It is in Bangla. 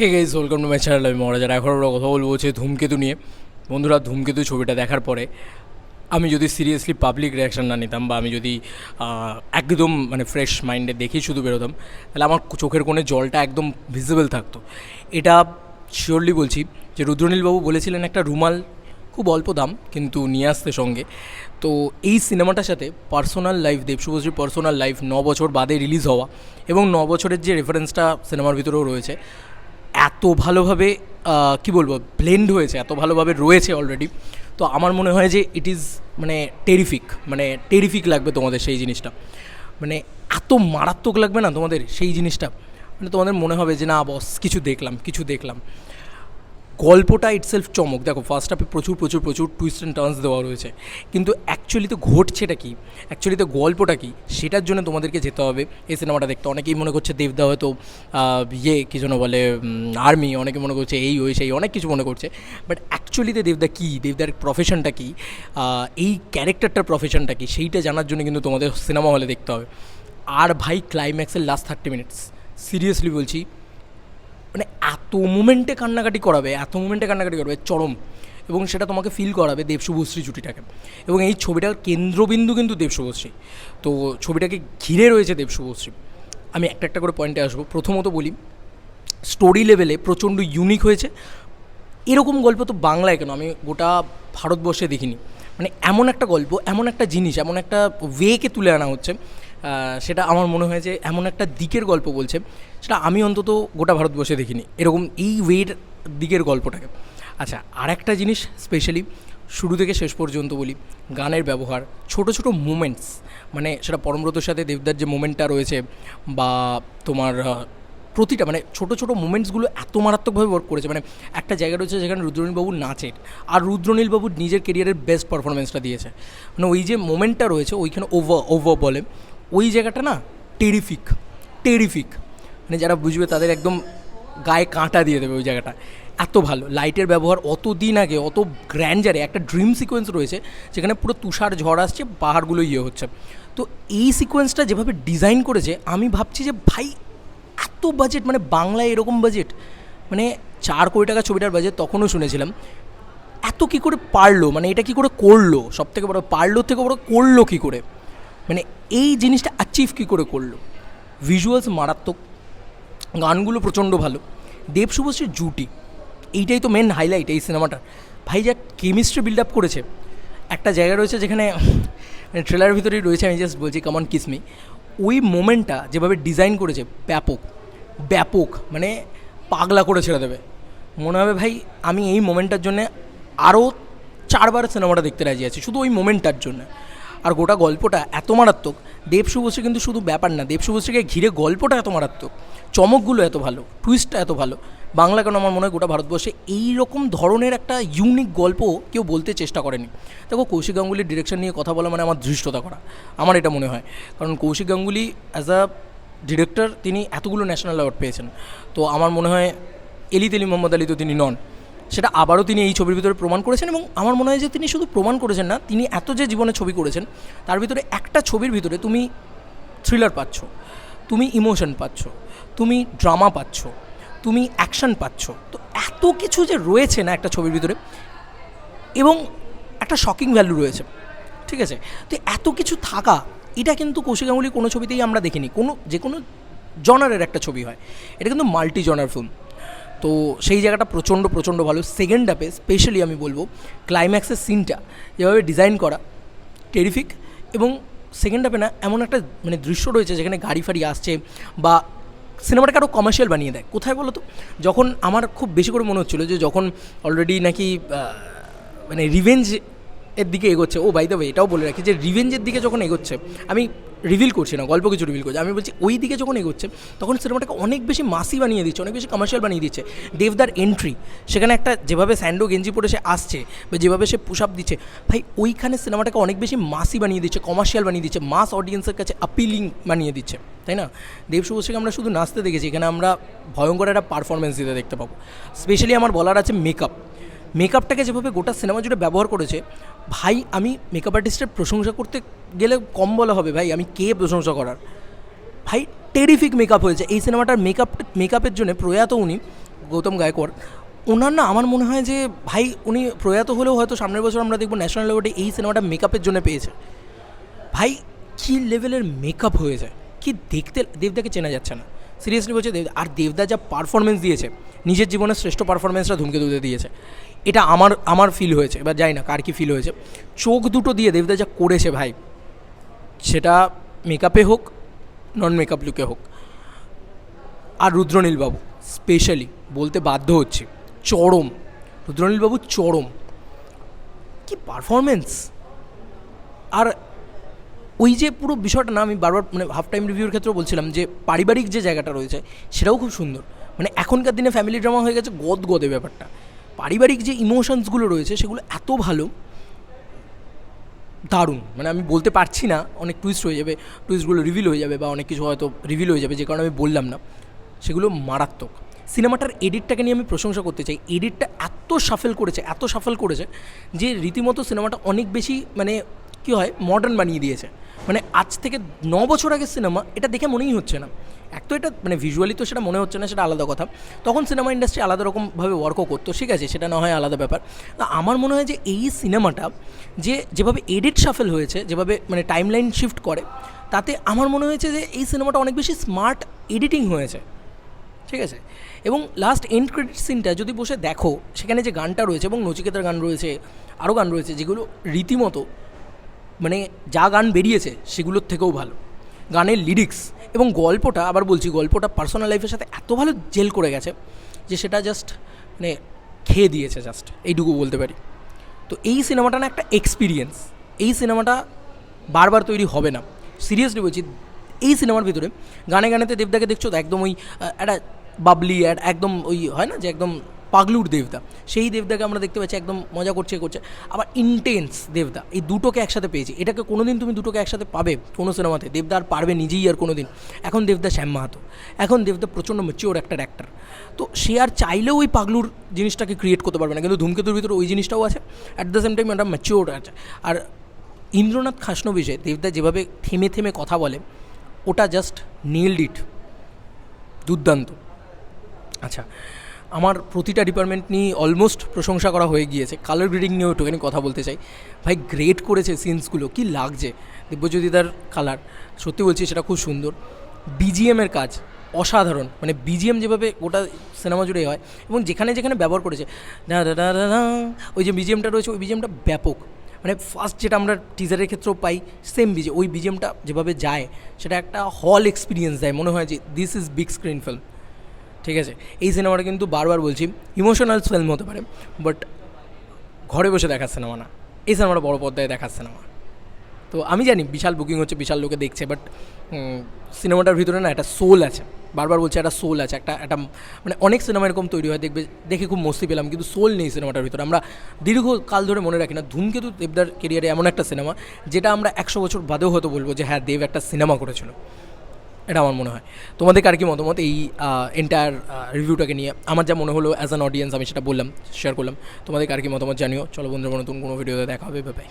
Hey guys welcome to my channel আমি মহারাজার এখন আমরা কথা বলব হচ্ছে ধূমকেতু নিয়ে। বন্ধুরা, ধূমকেতু ছবিটা দেখার পরে আমি যদি সিরিয়াসলি পাবলিক রিয়াকশান না নিতাম বা আমি যদি একদম মানে ফ্রেশ মাইন্ডে দেখেই শুধু বেরোতাম, তাহলে আমার চোখের কোণে জলটা একদম ভিজিবল থাকতো। এটা শিওরলি বলছি যে রুদ্রনীলবাবু বলেছিলেন একটা রুমাল খুব অল্প দাম, কিন্তু নিয়ে আসতে সঙ্গে। তো এই সিনেমাটার সাথে পার্সোনাল লাইফ দেবশুভশ্রীর পার্সোনাল লাইফ ন বছর বাদে রিলিজ হওয়া এবং ন বছরের যে রেফারেন্সটা সিনেমার ভিতরেও রয়েছে এত ভালোভাবে কি বলব ব্লেন্ড হয়েছে, এত ভালোভাবে রয়েছে অলরেডি তো আমার মনে হয় যে ইট ইজ মানে টেরিফিক মানে টেরিফিক লাগবে তোমাদের সেই জিনিসটা। মানে এত মারাত্মক লাগবে না তোমাদের সেই জিনিসটা? মানে তোমাদের মনে হবে যে, না বস কিছু দেখলাম কিছু দেখলাম। গল্পটা ইটসেলফ চমক। দেখো ফার্স্ট হাফে প্রচুর প্রচুর প্রচুর টুইস্ট অ্যান্ড টার্নস দেওয়া রয়েছে। কিন্তু অ্যাকচুয়ালি তো ঘটছেটা কি? অ্যাকচুয়ালি তো গল্পটা কি? সেটার জন্য তোমাদেরকে যেতে হবে। এই সিনেমাটা দেখতে অনেকেই মনে করছে দেবদা হয়তো ইয়ে কী যেন বলে আর্মি অনেকে মনে করছে এই, ওই, সেই, অনেক কিছু মনে করছে। বাট অ্যাকচুয়ালিতে দেবদা কী? দেবদার প্রফেশনটা কী? এই ক্যারেক্টারটার প্রফেশনটা কী? সেইটা জানার জন্য কিন্তু তোমাদের সিনেমা হলে দেখতে হবে। আর ভাই ক্লাইম্যাক্সের লাস্ট থার্টি মিনিটস সিরিয়াসলি বলছি মানে এত মুমেন্টে কান্নাকাটি করাবে, এত মুমেন্টে কান্নাকাটি করাবে, চরম। এবং সেটা তোমাকে ফিল করাবে দেবশুভশ্রী জুটিটাকে এবং এই ছবিটার কেন্দ্রবিন্দু কিন্তু দেবশুভশ্রী তো ছবিটাকে ঘিরে রয়েছে দেবশুভশ্রী আমি একটা একটা করে পয়েন্টে আসব। প্রথমত বলি স্টোরি লেভেলে প্রচণ্ড ইউনিক হয়েছে। এরকম গল্প তো বাংলায় কেন? আমি গোটা ভারতবর্ষে দেখিনি। মানে এমন একটা গল্প, এমন একটা জিনিস, এমন একটা ওয়েকে তুলে আনা হচ্ছে। সেটা আমার মনে হয় যে এমন একটা দিকের গল্প বলছে, সেটা আমি অন্তত গোটা ভারতবর্ষে দেখিনি, এরকম এই ওয়ের দিকের গল্পটাকে। আচ্ছা আর একটা জিনিস স্পেশালি শুরু থেকে শেষ পর্যন্ত বলি, গানের ব্যবহার, ছোট ছোট মুমেন্টস মানে সেটা পরমব্রতর সাথে দেবদার যে মোমেন্টটা রয়েছে, বা তোমার প্রতিটা মানে ছোট ছোট মুমেন্টসগুলো এত মারাত্মকভাবে ওয়ার্ক করেছে মানে একটা জায়গা রয়েছে যেখানে রুদ্রনীলবাবু নাচের আর রুদ্রনীলবাবু নিজের কেরিয়ারের বেস্ট পারফরমেন্সটা দিয়েছে। মানে ওই যে মোমেন্টটা রয়েছে, ওইখানে ওভার ওভার বলে ওই জায়গাটা না টেরিফিক টেরিফিক মানে যারা বুঝবে তাদের একদম গায়ে কাঁটা দিয়ে দেবে ওই জায়গাটা। এত ভালো লাইটের ব্যবহার অত দিন আগে, অত গ্র্যান্ডারে একটা ড্রিম সিকোয়েন্স রয়েছে, যেখানে পুরো তুষার ঝড় আসছে, পাহাড়গুলো ইয়ে হচ্ছে। তো এই সিকোয়েন্সটা যেভাবে ডিজাইন করেছে, আমি ভাবছি যে ভাই এত বাজেট মানে বাংলায় এরকম বাজেট মানে চার কোটি টাকা ছবিটার বাজেট তখনও শুনেছিলাম। এত কি করে পারল মানে এটা কি করে করল সব থেকে বড় পারল থেকে বড় করল কি করে? মানে এই জিনিসটা অ্যাচিভ কী করে করল? ভিজুয়ালস মারাত্মক, গানগুলো প্রচণ্ড ভালো, দেব শুভশ্রীর জুটি, এইটাই তো মেন হাইলাইট এই সিনেমাটার ভাই যা কেমিস্ট্রি বিল্ড আপ করেছে। একটা জায়গা রয়েছে যেখানে ট্রেলার ভিতরেই রয়েছে, আমি জাস্ট বলছি কমন কিসমি ওই মোমেন্টটা যেভাবে ডিজাইন করেছে, ব্যাপক ব্যাপক মানে পাগলা করে ছেড়ে দেবে। মনে হবে, ভাই, আমি এই মোমেন্টটার জন্যে আরও চারবার সিনেমাটা দেখতে রাজি আছি, শুধু ওই মোমেন্টটার জন্য। আর গোটা গল্পটা এত মারাত্মক। দেব শুভশ্রী কিন্তু শুধু ব্যাপার না, দেব শুভশ্রীকে ঘিরে গল্পটা এত মারাত্মক। চমকগুলো এত ভালো টুইস্টটা এত ভালো। বাংলা কেন আমার মনে হয় গোটা ভারতবর্ষে এই রকম ধরনের একটা ইউনিক গল্প কেউ বলতে চেষ্টা করেনি। দেখো কৌশিক গাঙ্গুলির ডিরেকশন নিয়ে কথা বলা মানে আমার ধৃষ্টতা করা, আমার এটা মনে হয়। কারণ Kaushik Ganguly as a director তিনি এতগুলো ন্যাশনাল অ্যাওয়ার্ড পেয়েছেন। তো আমার মনে হয় এলি তেলি মোহাম্মদ আলী তো তিনি নন। সেটা আবারও তিনি এই ছবির ভিতরে প্রমাণ করেছেন এবং আমার মনে হয় যে তিনি শুধু প্রমাণ করেছেন না, তিনি এত যে জীবনে ছবি করেছেন, তার ভিতরে একটা ছবির ভিতরে তুমি থ্রিলার পাচ্ছ, তুমি ইমোশন পাচ্ছ, তুমি ড্রামা পাচ্ছ, তুমি অ্যাকশন পাচ্ছ। তো এত কিছু যে রয়েছে না একটা ছবির ভিতরে এবং একটা শকিং ভ্যালু রয়েছে, ঠিক আছে? তো এত কিছু থাকা, এটা কিন্তু কৌশিক কোনো ছবিতেই আমরা দেখিনি। কোনো যে কোনো জনারের একটা ছবি হয়। এটা কিন্তু মাল্টি জনার ফিল্ম তো সেই জায়গাটা প্রচণ্ড প্রচণ্ড ভালো। সেকেন্ড হাফে স্পেশালি আমি বলব ক্লাইম্যাক্সের সিনটা যেভাবে ডিজাইন করা টেরিফিক এবং সেকেন্ড হাফে না, এমন একটা মানে দৃশ্য রয়েছে যেখানে গাড়ি ফাড়ি আসছে বা সিনেমাটাকে আরও কমার্শিয়াল বানিয়ে দেয়। কোথায় বলো তো? যখন আমার খুব বেশি করে মনে হচ্ছিল যে যখন অলরেডি নাকি মানে রিভেঞ্জ এর দিকে এগোচ্ছে। ও বাই দ্য এটাও বলে রাখি যে রিভেঞ্জের দিকে যখন এগোচ্ছে, আমি রিভিল করছি না, গল্প কিছু রিভিল করছি। আমি বলছি, ওই দিকে যখন এগোচ্ছে, তখন সিনেমাটাকে অনেক বেশি মাসি বানিয়ে দিচ্ছে, অনেক বেশি কমার্শিয়াল বানিয়ে দিচ্ছে। দেবদার এন্ট্রি সেখানে একটা যেভাবে স্যান্ডো গেঞ্জি পরে সে আসছে, বা যেভাবে সে পুশ আপ দিচ্ছে, ভাই, ওইখানে সিনেমাটাকে অনেক বেশি মাসি বানিয়ে দিচ্ছে কমার্শিয়াল বানিয়ে দিচ্ছে মাস অডিয়েন্সের কাছে আপিলিং বানিয়ে দিচ্ছে, তাই না? দেব শুভশ্রীকে আমরা শুধু নাচতে দেখেছি, এখানে আমরা ভয়ঙ্কর একটা পারফরমেন্স দিতে দেখতে পাবো। স্পেশালি আমার বলার আছে মেকআপ মেকআপটাকে যেভাবে গোটা সিনেমা জুড়ে ব্যবহার করেছে, ভাই, আমি মেকআপ আর্টিস্টের প্রশংসা করতে গেলে কম বলা হবে, ভাই, আমি কে প্রশংসা করার? ভাই টেরিফিক মেকআপ হয়েছে। এই সিনেমাটার মেকআপ মেকআপের জন্য প্রয়াত উনি, গৌতম গায়কোয়াড়, ওনার না আমার মনে হয় যে, ভাই, উনি প্রয়াত হলেও হয়তো সামনের বছর আমরা দেখব ন্যাশনাল অ্যাওয়ার্ডে এই সিনেমাটা মেকআপের জন্য পেয়েছে। ভাই, কী লেভেলের মেকআপ হয়ে যায় কি দেখতে, দেবদাকে চেনা যাচ্ছে না। সিরিয়াসলি বলছে দেবদা আর দেবদা যা পারফরমেন্স দিয়েছে, নিজের জীবনের শ্রেষ্ঠ পারফরমেন্সটা ধূমকেতুতে দিয়েছে। এটা আমার আমার ফিল হয়েছে, এবার যাই না, কার কি ফিল হয়েছে। চোখ দুটো দিয়ে দেবদা যা করেছে ভাই, সেটা মেকআপে হোক নন মেকআপ লুকে হোক। আর রুদ্রনীলবাবু স্পেশালি বলতে বাধ্য হচ্ছে, চরম। রুদ্রনীলবাবু চরম। কি পারফরমেন্স আর ওই যে পুরো বিষয়টা না, আমি বারবার মানে হাফ টাইম রিভিউর ক্ষেত্রেও বলছিলাম যে পারিবারিক যে জায়গাটা রয়েছে, সেটাও খুব সুন্দর। মানে এখনকার দিনে ফ্যামিলি ড্রামা হয়ে গেছে গদ গদে ব্যাপারটা। পারিবারিক যে ইমোশনসগুলো রয়েছে, সেগুলো এত ভালো, দারুণ। মানে আমি বলতে পারছি না, অনেক টুইস্ট হয়ে যাবে টুইস্টগুলো রিভিল হয়ে যাবে বা অনেক কিছু হয়তো রিভিল হয়ে যাবে, যে কারণে আমি বললাম না। সেগুলো মারাত্মক। সিনেমাটার এডিটটাকে নিয়ে আমি প্রশংসা করতে চাই। এডিটটা এত সাফেল করেছে, এত সাফেল করেছে, যে রীতিমতো সিনেমাটা অনেক বেশি মানে কী হয় মডার্ন বানিয়ে দিয়েছে। মানে আজ থেকে ন বছর আগের সিনেমা এটা দেখে মনেই হচ্ছে না। এক তো এটা মানে ভিজুয়ালি তো সেটা মনে হচ্ছে না, সেটা আলাদা কথা। তখন সিনেমা ইন্ডাস্ট্রি আলাদা রকমভাবে ওয়ার্কও করতো, ঠিক আছে, সেটা না হয় আলাদা ব্যাপার। আমার মনে হয় যে এই সিনেমাটা যে যেভাবে এডিট সাফেল হয়েছে, যেভাবে মানে টাইমলাইন শিফট করে, তাতে আমার মনে হয়েছে যে এই সিনেমাটা অনেক বেশি স্মার্ট এডিটিং হয়েছে। ঠিক আছে? এবং লাস্ট এন্ড ক্রেডিট সিনটা যদি বসে দেখো, সেখানে যে গানটা রয়েছে এবং নচিকেতার গান রয়েছে আরও গান রয়েছে, যেগুলো রীতিমতো মানে যা গান বেরিয়েছে সেগুলোর থেকেও ভালো। গানের লিরিক্স এবং গল্পটা, আবার বলছি গল্পটা পার্সোনাল লাইফের সাথে এত ভালো জেল করে গেছে যে সেটা জাস্ট মানে খেয়ে দিয়েছে জাস্ট এইটুকু বলতে পারি। তো এই সিনেমাটা না একটা এক্সপিরিয়েন্স এই সিনেমাটা বারবার তৈরি হবে না। সিরিয়াসলি বলছি, এই সিনেমার ভিতরে গানে গানেতে দেবদাকে দেখছ তো একদম ওই একটা বাবলি একদম ওই হয় না যে একদম পাগলুর দেবদা। সেই দেবদাকে আমরা দেখতে পাচ্ছি, একদম মজা করছে করছে। আবার ইন্টেন্স দেবদা, এই দুটোকে একসাথে পেয়েছি। এটাকে কোনো দিন তুমি দুটোকে একসাথে পাবে কোনো সিনেমাতে। দেবদা আর পারবে নিজেই আর কোনো দিন এখন দেবদা শ্যাম মাহাতো। এখন দেবদা প্রচণ্ড ম্যাচিওর একটা অ্যাক্টার তো সে আর চাইলেও ওই পাগলুর জিনিসটাকে ক্রিয়েট করতে পারবে না। কিন্তু ধূমকেতুর ভিতরে ওই জিনিসটাও আছে। অ্যাট দ্য সেম টাইম একটা ম্যাচিওর আছে আর ইন্দ্রনাথ খাসনবিশে দেবদা যেভাবে থেমে থেমে কথা বলে, ওটা জাস্ট নীলড ইট দুর্দান্ত। আচ্ছা। আমার প্রতিটা ডিপার্টমেন্ট নিয়ে অলমোস্ট প্রশংসা করা হয়ে গিয়েছে। কালার গ্রেডিং নিয়েও একটুখানি কথা বলতে চাই। ভাই গ্রেড করেছে সিনসগুলো কি লাগছে? দিব্যজ্যোতিদার কালার সত্যি বলছি সেটা খুব সুন্দর। বিজিএমের কাজ, অসাধারণ। মানে বিজিএম যেভাবে গোটা সিনেমা জুড়ে হয়, এবং যেখানে যেখানে ব্যবহার করেছে ওই যে বিজিএমটা রয়েছে, ওই বিজিএমটা ব্যাপক। মানে ফার্স্ট যেটা আমরা টিজারের ক্ষেত্রেও পাই সেম বিজে ওই বিজিএমটা যেভাবে যায়, সেটা একটা হল এক্সপিরিয়েন্স দেয়। মনে হয় যে this is big screen film ঠিক আছে? এই সিনেমাটা কিন্তু বারবার বলছি ইমোশনাল ফিল্ম হতে পারে বাট ঘরে বসে দেখার সিনেমা না। এই সিনেমাটা বড় পর্দায় দেখার সিনেমা তো আমি জানি বিশাল বুকিং হচ্ছে, বিশাল লোকে দেখছে বাট সিনেমাটার ভিতরে না একটা সোল আছে। বারবার বলছে একটা সোল আছে, একটা একটা মানে অনেক সিনেমা এরকম তৈরি হয়, দেখবে, দেখে খুব মস্তি পেলাম, কিন্তু সোল নেই সিনেমাটার ভিতরে। আমরা দীর্ঘকাল ধরে মনে রাখি না, ধূমকেতু দেবদার কেরিয়ারে এমন একটা সিনেমা যেটা আমরা একশো বছর বাদেও হয়তো বলব যে হ্যাঁ দেব একটা সিনেমা করেছিল। এটা আমার মনে হয়। তোমাদের কার কি মতামত? এই এন্টায়ার রিভিউটাকে নিয়ে আমার যা মনে হলো অ্যাজ অ্যান অডিয়েন্স আমি সেটা বললাম শেয়ার করলাম। তোমাদের আর কি মতামত জানিও। চলো বন্ধুরা, নতুন কোনো ভিডিওতে দেখা হবে। বাই